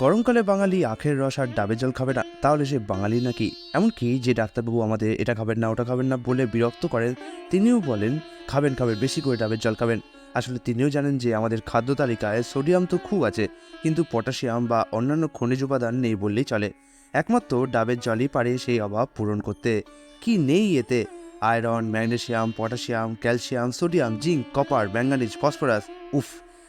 গরমকালে বাঙালি আখের রস আর ডাবের জল খাবে না, তাহলে সে বাঙালি নাকি? এমনকি যে ডাক্তারবাবু আমাদের এটা খাবেন না, ওটা খাবেন না বলে বিরক্ত করেন, তিনিও বলেন, খাবেন খাবেন, বেশি করে ডাবের জল খাবেন। আসলে তিনিও জানেন যে আমাদের খাদ্য তালিকায় সোডিয়াম তো খুব আছে, কিন্তু পটাশিয়াম বা অন্যান্য খনিজ উপাদান নেই বললেই চলে। একমাত্র ডাবের জলই পারে সেই অভাব পূরণ করতে। কি নেই এতে? Iron magnesium potassium, calcium, sodium, zinc, copper, manganese, phosphorus, উফ,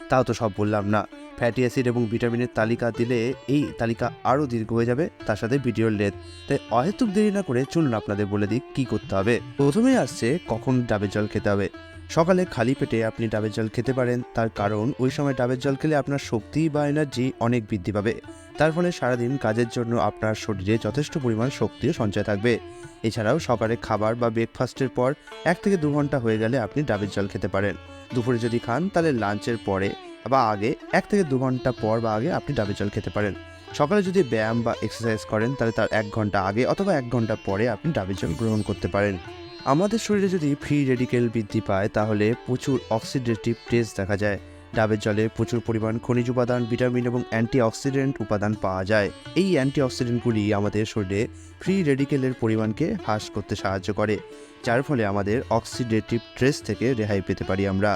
তাও তো সব বললাম না। ফ্যাটি অ্যাসিড এবং ভিটামিনের তালিকা দিলে এই তালিকা আরও দীর্ঘ হয়ে যাবে, তার সাথে ভিডিওর লেদ তাই অহেতুক দেরি না করে চলুন আপনাদের বলে দিই কী করতে হবে। প্রথমেই আসছে কখন ডাবের জল খেতে হবে। সকালে খালি পেটে আপনি ডাবের জল খেতে পারেন, তার কারণ ওই সময় ডাবের জল খেলে আপনার শক্তি বা এনার্জি অনেক বৃদ্ধি পাবে। তার ফলে সারাদিন কাজের জন্য আপনার শরীরে যথেষ্ট পরিমাণ শক্তিও সঞ্চয় থাকবে। এছাড়াও সকালে খাবার বা ব্রেকফাস্টের পর এক থেকে দু ঘণ্টা হয়ে গেলে আপনি ডাবের জল খেতে পারেন। দুপুরে যদি খান, তাহলে লাঞ্চের পরে বা আগে এক থেকে দু ঘণ্টা পর বা আগে আপনি ডাবের জল খেতে পারেন। সকালে যদি ব্যায়াম বা এক্সারসাইজ করেন, তাহলে তার এক ঘণ্টা আগে অথবা এক ঘণ্টা পরে আপনি ডাবের জল গ্রহণ করতে পারেন। আমাদের শরীরে যদি ফ্রি রেডিকেল বৃদ্ধি পায়, তাহলে প্রচুর অক্সিডেটিভ টেস্ট দেখা যায়। ডাবের জলে প্রচুর পরিমাণ খনিজ উপাদান, ভিটামিন এবং অ্যান্টি অক্সিডেন্ট উপাদান পাওয়া যায়। এই অ্যান্টি অক্সিডেন্টগুলি আমাদের শরীরে ফ্রি রেডিকেলের পরিমাণকে হ্রাস করতে সাহায্য করে, যার ফলে আমাদের অক্সিডেটিভ স্ট্রেস থেকে রেহাই পেতে পারি আমরা।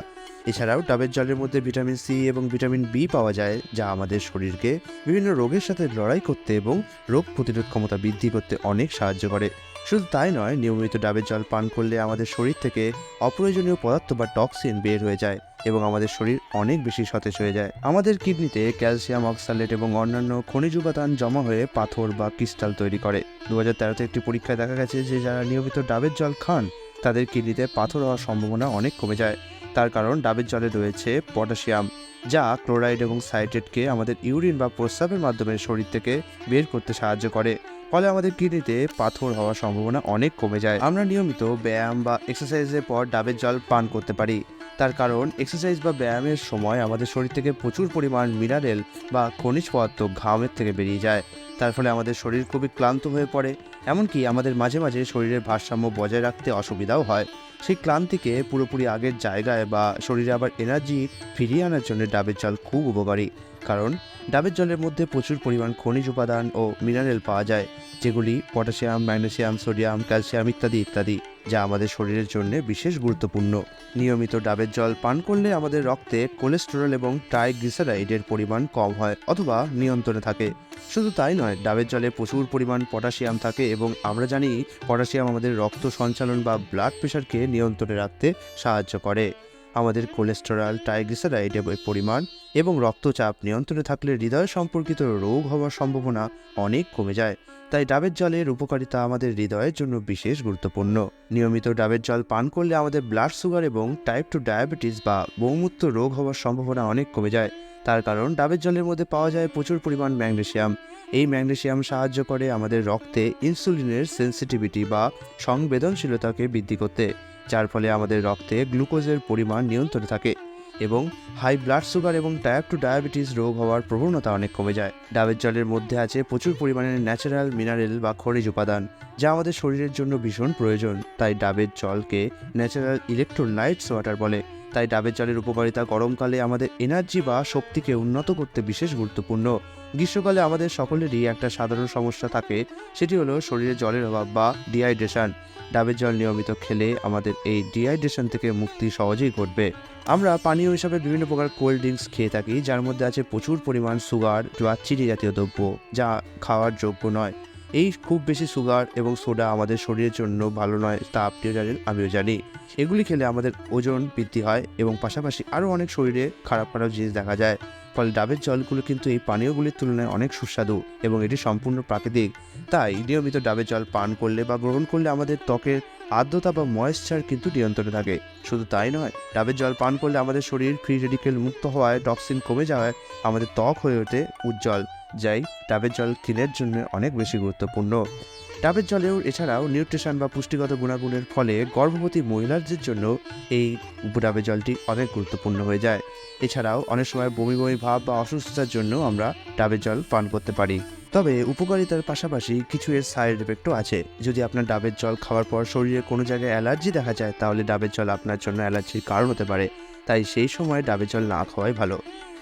এছাড়াও ডাবের জলের মধ্যে ভিটামিন সি এবং ভিটামিন বি পাওয়া যায়, যা আমাদের শরীরকে বিভিন্ন রোগের সাথে লড়াই করতে এবং রোগ প্রতিরোধ ক্ষমতা বৃদ্ধি করতে অনেক সাহায্য করে। শুধু তাই নয়, নিয়মিত ডাবের জল পান করলে আমাদের শরীর থেকে অপ্রয়োজনীয় পদার্থ বা টক্সিন বের হয়ে যায়। এবং আমাদের শরীর অনেক বেশি সতেজ হয়ে যায়। আমাদের কিডনিতে ক্যালসিয়াম, অক্সালেট এবং অন্যান্য খনিজ উপাদান জমা হয়ে পাথর বা ক্রিস্টাল তৈরি করে। দু হাজার তেরোতে একটি পরীক্ষায় দেখা গেছে যে, যারা নিয়মিত ডাবের জল খান, তাদের কিডনিতে পাথর হওয়ার সম্ভাবনা অনেক কমে যায়। তার কারণ, ডাবের জলে রয়েছে পটাশিয়াম, যা ক্লোরাইড এবং সাইট্রেটকে আমাদের ইউরিন বা প্রস্রাবের মাধ্যমে শরীর থেকে বের করতে সাহায্য করে। ফলে আমাদের কিডনিতে পাথর হওয়ার সম্ভাবনা অনেক কমে যায়। আমরা নিয়মিত ব্যায়াম বা এক্সারসাইজের পর ডাবের জল পান করতে পারি। তার কারণ এক্সারসাইজ বা ব্যায়ামের সময় আমাদের শরীর থেকে প্রচুর পরিমাণ মিনারেল বা খনিজ পদার্থ ঘামের থেকে বেরিয়ে যায়। তার ফলে আমাদের শরীর খুবই ক্লান্ত হয়ে পড়ে। এমনকি আমাদের মাঝে মাঝে শরীরের ভারসাম্য বজায় রাখতে অসুবিধাও হয়। সেই ক্লান্তিকে পুরোপুরি আগের জায়গায় বা শরীরে আবার এনার্জি ফিরিয়ে আনার জন্য ডাবের জল খুব উপকারী। কারণ ডাবের জলের মধ্যে প্রচুর পরিমাণ খনিজ উপাদান ও মিনারেল পাওয়া যায়, যেগুলি পটাশিয়াম ম্যাগনেসিয়াম সোডিয়াম ক্যালসিয়াম ইত্যাদি ইত্যাদি, যা আমাদের শরীরের জন্য বিশেষ গুরুত্বপূর্ণ। নিয়মিত ডাবের জল পান করলে আমাদের রক্তে কোলেস্টেরল এবং ট্রাইগ্লিসারাইডের পরিমাণ কম হয় অথবা নিয়ন্ত্রণে থাকে। শুধু তাই নয়, ডাবের জলে প্রচুর পরিমাণ পটাশিয়াম থাকে এবং আমরা জানি পটাশিয়াম আমাদের রক্ত সঞ্চালন বা ব্লাড প্রেশারকে নিয়ন্ত্রণে রাখতে সাহায্য করে। আমাদের কোলেস্টেরল ট্রাইগ্লিসারাইডের পরিমাণ এবং রক্তচাপ নিয়ন্ত্রণে থাকলে হৃদয় সম্পর্কিত রোগ হওয়ার সম্ভাবনা অনেক কমে যায়। তাই ডাবের জলের উপকারিতা আমাদের হৃদয়ের জন্য বিশেষ গুরুত্বপূর্ণ। নিয়মিত ডাবের জল পান করলে আমাদের ব্লাড সুগার এবং টাইপ টু ডায়াবেটিস বা বহুমূত্র রোগ হওয়ার সম্ভাবনা অনেক কমে যায়। তার কারণ ডাবের জলের মধ্যে পাওয়া যায় প্রচুর পরিমাণ ম্যাগনেসিয়াম। এই ম্যাগনেসিয়াম সাহায্য করে আমাদের রক্তে ইনসুলিনের সেন্সিটিভিটি বা সংবেদনশীলতাকে বৃদ্ধি করতে। যার ফলে আমাদের রক্তে গ্লুকোজের পরিমাণ নিয়ন্ত্রণে থাকে এবং হাই ব্লাড সুগার এবং টাইপ টু ডায়াবেটিস রোগ হওয়ার প্রবণতা অনেক কমে যায়। ডাবের জলের মধ্যে আছে প্রচুর পরিমাণে ন্যাচারাল মিনারেল বা খনিজ উপাদান, যা আমাদের শরীরের জন্য ভীষণ প্রয়োজন। তাই ডাবের জলকে ন্যাচারাল ইলেকট্রোলাইটস ওয়াটার বলে। তাই ডাবের জলের উপকারিতা গরমকালে আমাদের এনার্জি বা শক্তিকে উন্নত করতে বিশেষ গুরুত্বপূর্ণ। গ্রীষ্মকালে আমাদের সকলেরই একটা সাধারণ সমস্যা থাকে, সেটি হলো শরীরে জলের অভাব বা ডিহাইড্রেশন ডাবের জল নিয়মিত খেলে আমাদের এই ডিহাইড্রেশন থেকে মুক্তি সহজেই ঘটবে। আমরা পানীয় হিসাবে বিভিন্ন প্রকার কোল্ড ড্রিঙ্কস খেয়ে থাকি, যার মধ্যে আছে প্রচুর পরিমাণ সুগার বা চিনি জাতীয় দ্রব্য, যা খাওয়ার যোগ্য নয়। এই খুব বেশি সুগার এবং সোডা আমাদের শরীরের জন্য ভালো নয়, তা আপনিও জানেন, আমিও জানি। এগুলি খেলে আমাদের ওজন বৃদ্ধি হয় এবং পাশাপাশি আরও অনেক শরীরে খারাপ খারাপ জিনিস দেখা যায়। ফলে ডাবের জলগুলো কিন্তু এই পানীয়গুলির তুলনায় অনেক সুস্বাদু এবং এটি সম্পূর্ণ প্রাকৃতিক। তাই নিয়মিত ডাবের জল পান করলে বা গ্রহণ করলে আমাদের ত্বকের আর্দ্রতা বা ময়েশ্চার কিন্তু নিয়ন্ত্রণে থাকে। শুধু তাই নয়, ডাবের জল পান করলে আমাদের শরীর ফ্রি রেডিকেল মুক্ত হওয়ায় টক্সিন কমে যাওয়ায় আমাদের ত্বক হয়ে ওঠে উজ্জ্বল। যাই ডাবের জল কিনের জন্য অনেক বেশি গুরুত্বপূর্ণ। ডাবের জলেও এছাড়াও নিউট্রিশন বা পুষ্টিগত গুণাগুণের ফলে গর্ভবতী মহিলাদের জন্য এই ডাবের জলটি অনেক গুরুত্বপূর্ণ হয়ে যায়। এছাড়াও অনেক সময় বমি বমি ভাব বা অসুস্থতার জন্য আমরা ডাবের জল পান করতে পারি। তবে উপকারিতার পাশাপাশি কিছু এর সাইড এফেক্টও আছে। যদি আপনার ডাবের জল খাওয়ার পর শরীরে কোনো জায়গায় অ্যালার্জি দেখা যায়, তাহলে ডাবের জল আপনার জন্য অ্যালার্জির কারণ হতে পারে। তাই সেই সময় ডাবের জল না খাওয়াই ভালো।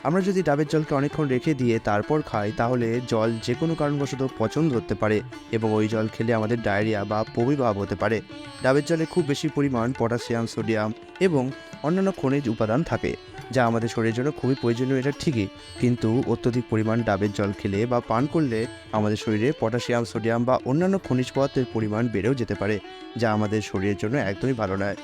আমরা যদি ডাবের জলকে অনেকক্ষণ রেখে দিয়ে তারপর খাই, তাহলে জল যে কোনো কারণবশত পচন ধরতে পারে এবং ওই জল খেলে আমাদের ডায়রিয়া বা বমিভাব হতে পারে। ডাবের জলে খুব বেশি পরিমাণ পটাশিয়াম, সোডিয়াম এবং অন্যান্য খনিজ উপাদান থাকে, যা আমাদের শরীরের জন্য খুবই প্রয়োজনীয়, এটা ঠিকই। কিন্তু অত্যধিক পরিমাণ ডাবের জল খেলে বা পান করলে আমাদের শরীরে পটাশিয়াম, সোডিয়াম বা অন্যান্য খনিজ পদার্থের পরিমাণ বেড়েও যেতে পারে, যা আমাদের শরীরের জন্য একদমই ভালো নয়।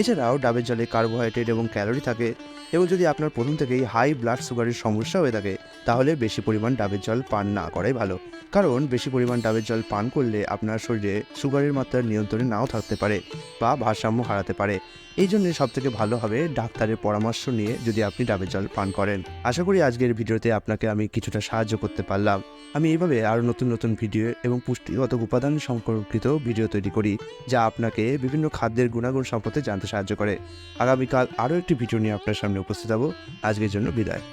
এছাড়াও ডাবের জলে কার্বোহাইড্রেট এবং ক্যালোরি থাকে এবং যদি আপনার প্রথম থেকেই হাই ব্লাড সুগারের সমস্যা হয়ে থাকে, তাহলে বেশি পরিমাণ ডাবের জল পান না করাই ভালো। কারণ বেশি পরিমাণ ডাবের জল পান করলে আপনার শরীরে সুগারের মাত্রা নিয়ন্ত্রণে নাও থাকতে পারে বা ভারসাম্য হারাতে পারে। এই জন্য সব থেকে ভালো হবে ডাক্তারের পরামর্শ নিয়ে যদি আপনি ডাবের জল পান করেন। আশা করি আজকের ভিডিওতে আপনাকে আমি কিছুটা সাহায্য করতে পারলাম। আমি এইভাবে আরও নতুন নতুন ভিডিও এবং পুষ্টিগত উপাদান সম্পর্কিত ভিডিও তৈরি করি, যা আপনাকে বিভিন্ন খাদ্যের গুণাগুণ সম্পর্কে জানতে সাহায্য করে। আগামীকাল আরও একটি ভিডিও নিয়ে আপনার সামনে উপস্থিত হব। আজকের জন্য বিদায়।